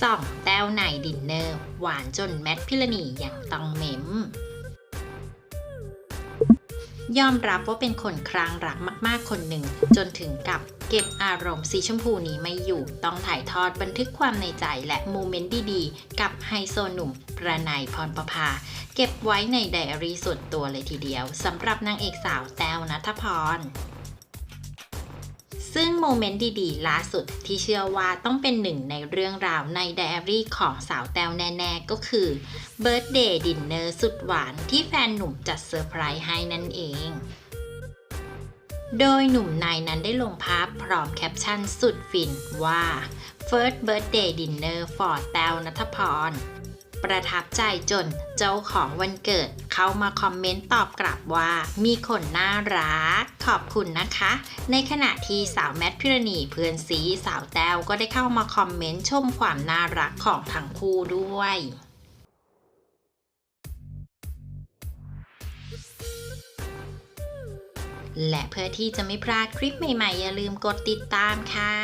สองแต้วไหนดินเนอร์ หวานจนแมทพิรณีอย่างต้องเมม ยอมรับว่าเป็นคนครางรักมาก ๆ คนหนึ่ง จนถึงกับเก็บอารมณ์สีชมพูนี้ไม่อยู่ต้องถ่ายทอดบันทึกความในใจและโมเมนต์ดีๆ กับไฮโซหนุ่ม ประนายพรประภา เก็บไว้ในไดอารี่ส่วนตัวเลยทีเดียวสำหรับนางเอกสาวแต้วนัทพร ซึ่งโมเมนต์ดีๆ ล่าสุดที่เชื่อว่าต้องเป็นหนึ่งในเรื่องราวในไดอารี่ของสาวแต้วแน่ๆ ก็คือเบิร์ d เดย์ดินเนอร์สุดหวานที่แฟนหนุ่มจัดเซอร์ไพรส์ให้นั่นเอง โดยหนุ่มนายนั้นได้ลงภาพพร้อมแคปชั่นสุดฟินว่า First Birthday Dinner for แต้วนัทพร ประทับใจจนเจ้าของวันเกิด เข้ามาคอมเมนต์ตอบกลับว่ามีคนน่ารัก ขอบคุณนะคะ ในขณะที่สาวแมทพิรณีเพื่อนซีสาวแต้วก็ได้เข้ามาคอมเมนต์ชมความน่ารักของทั้งคู่ด้วยและเพื่อที่จะไม่พลาดคลิปใหม่ๆ อย่าลืมกดติดตามค่ะ